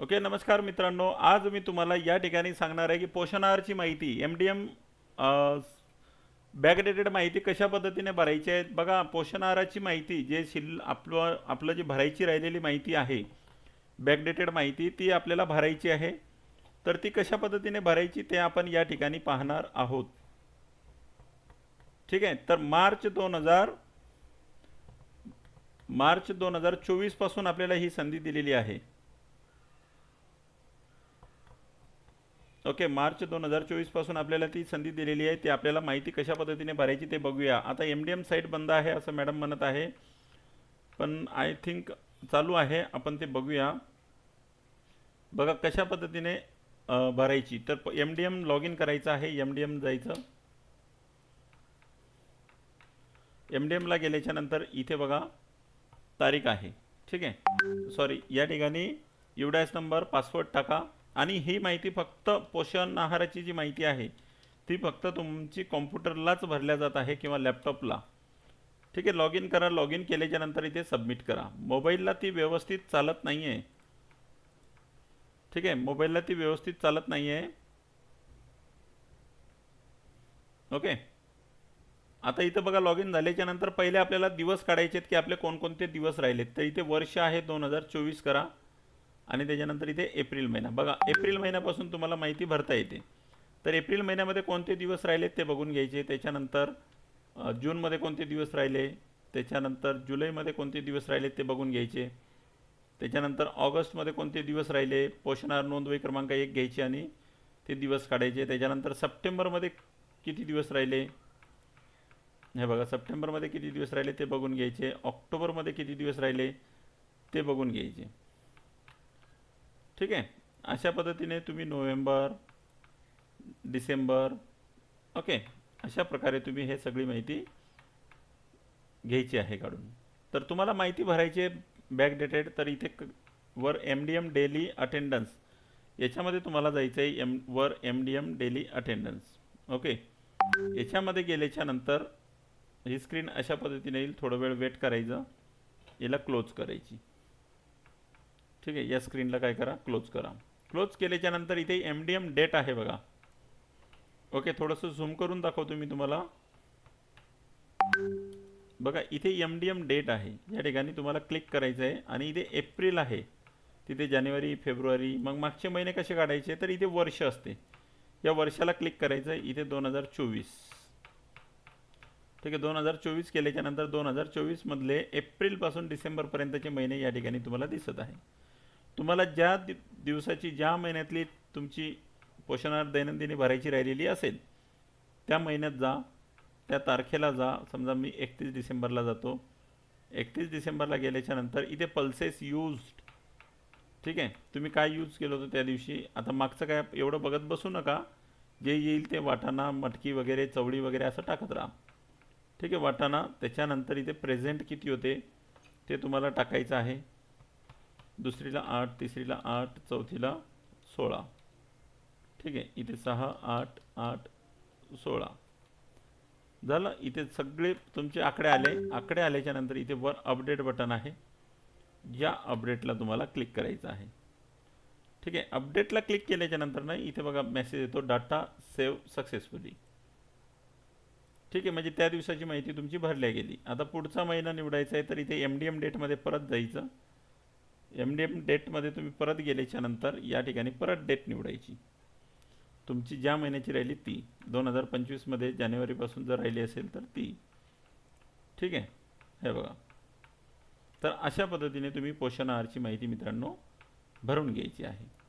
Okay नमस्कार मित्रांनो. आज मी तुम्हाला या ठिकाणी सांगणार आहे की पोषण आहारची माहिती एम डी एम बॅकडेटेड माहिती कशा पद्धतीने भरायची आहे? बघा पोषण आहाराची माहिती जे शिल आपलं आपलं जी भरायची राहिलेली माहिती आहे बॅकडेटेड माहिती ती आपल्याला भरायची आहे. तर ती कशा पद्धतीने भरायची ते आपण या ठिकाणी पाहणार आहोत. ठीक आहे? तर मार्च दोन हजार मार्च दोन हजार चोवीसपासून आपल्याला ही संधी दिलेली आहे. ओके मार्च दोन हजार चोवीसपासून आपल्याला ती संधी दिलेली आहे. ती आपल्याला माहिती कशा पद्धतीने भरायची ते बघूया. आता एम डी एम साईट बंद आहे असं मॅडम म्हणत आहे. पण आय थिंक चालू आहे. आपण ते बघूया. बघा कशा पद्धतीने भरायची. तर M D M log in करायचं आहे. एम डी एम जायचं. एम डी एमला गेल्याच्यानंतर इथे बघा तारीख आहे. ठीक आहे? सॉरी या ठिकाणी युडायस नंबर पासवर्ड टाका. आणि ही माहिती फक्त पोषण आहाराची जी माहिती आहे ती फक्त तुमची कॉम्प्युटरलाच भरल्या जात आहे किंवा लॅपटॉपला. ठीक आहे लॉग इन करा लॉग इन केल्याच्यानंतर इथे सबमिट करा. मोबाईलला ती व्यवस्थित चालत नाही आहे ठीक आहे मोबाईलला ती व्यवस्थित चालत नाही आहे ओके. आता इथं बघा लॉग इन झाल्याच्यानंतर पहिले आपल्याला दिवस काढायचे आहेत की आपले कोणकोणते दिवस राहिलेत. तर इथे वर्ष आहे दोन हजार चोवीस करा. आणि त्याच्यानंतर इथे एप्रिल महिना. बघा एप्रिल महिन्यापासून तुम्हाला माहिती भरता येते. तर एप्रिल महिन्यामध्ये कोणते दिवस राहिलेत ते बघून घ्यायचे. त्याच्यानंतर जूनमध्ये कोणते दिवस राहिले? त्याच्यानंतर जुलैमध्ये कोणते दिवस राहिलेत ते बघून घ्यायचे. त्याच्यानंतर ऑगस्टमध्ये कोणते दिवस राहिले? पोषणार नोंदवही क्रमांक एक घ्यायचे आणि ते दिवस काढायचे. त्याच्यानंतर सप्टेंबरमध्ये किती दिवस राहिले? हे बघा सप्टेंबरमध्ये किती दिवस राहिले ते बघून घ्यायचे. ऑक्टोबरमध्ये किती दिवस राहिले ते बघून घ्यायचे. ठीक आहे? अशा पद्धतीने तुम्ही नोव्हेंबर डिसेंबर ओके अशा प्रकारे तुम्ही हे सगळी माहिती घ्यायची आहे काढून. तर तुम्हाला माहिती भरायची आहे बॅक डेटेड तर इथे वर M D M daily attendance याच्यामध्ये तुम्हाला जायचं आहे एम वर M D M daily attendance okay? याच्यामध्ये गेल्याच्यानंतर ही स्क्रीन अशा पद्धतीने येईल थोडं वेळ वेट करायचं याला क्लोज करायची. ठीक आहे या स्क्रीनला काय करा क्लोज करा. क्लोज केल्याच्यानंतर इथे एम डी एम डेट आहे बघा. ओके थोडंसं झूम करून दाखवतो मी तुम्हाला. बघा इथे एम डी एम डेट आहे. या ठिकाणी तुम्हाला क्लिक करायचं आहे आणि इथे एप्रिल आहे. तिथे जानेवारी फेब्रुवारी मग मागचे महिने कसे काढायचे तर इथे वर्ष असते. या वर्षाला क्लिक करायचं आहे इथे दोन हजार चोवीस. ठीक आहे दोन हजार चोवीस केल्याच्यानंतर दोन हजार चोवीसमधले एप्रिलपासून डिसेंबरपर्यंतचे महिने या ठिकाणी तुम्हाला दिसत आहे. तुम्हाला ज्या दि दिवसाची ज्या महिन्यातली तुमची पोषणार्थ दैनंदिनी भरायची राहिलेली असेल त्या महिन्यात जा त्या तारखेला जा. समजा मी एकतीस डिसेंबरला जातो. एकतीस डिसेंबरला गेल्याच्यानंतर इथे पल्सेस यूज्ड ठीक आहे? तुम्ही काय यूज केलं होतं त्या दिवशी? आता मागचं काय एवढं बघत बसू नका. जे येईल ते वाटाणा मटकी वगैरे चवळी वगैरे असं टाकत राहा. ठीक आहे? वाटाणा त्याच्यानंतर इथे प्रेझेंट किती होते? ते तुम्हाला टाकायचं आहे. दुसरीला आठ तिसरीला आठ चौथीला सोळा. ठीक आहे इथे सहा आठ आठ सोळा. झालं? इथे सगळे तुमचे आकडे आले. आकडे आल्याच्यानंतर इथे वर अपडेट बटन आहे. या अपडेटला तुम्हाला क्लिक करायचं आहे. ठीक आहे अपडेटला क्लिक केल्याच्यानंतर ना इथे बघा मेसेज येतो डाटा सेव्ह सक्सेसफुली ठीक आहे म्हणजे त्या दिवसाची माहिती तुमची भरल्या गेली. आता पुढचा महिना निवडायचा आहे तर इथे एम डी एम डेटमध्ये परत जायचं. एम डी एम डेटमध्ये तुम्ही परत गेल्याच्यानंतर या ठिकाणी परत डेट निवडायची. तुमची ज्या महिन्याची राहिली ती दोन हजार पंचवीसमध्ये जानेवारीपासून जर राहिली असेल तर ती. ठीक आहे? हे बघा. तर अशा पद्धतीने तुम्ही पोषण आहारची माहिती मित्रांनो भरून घ्यायची आहे.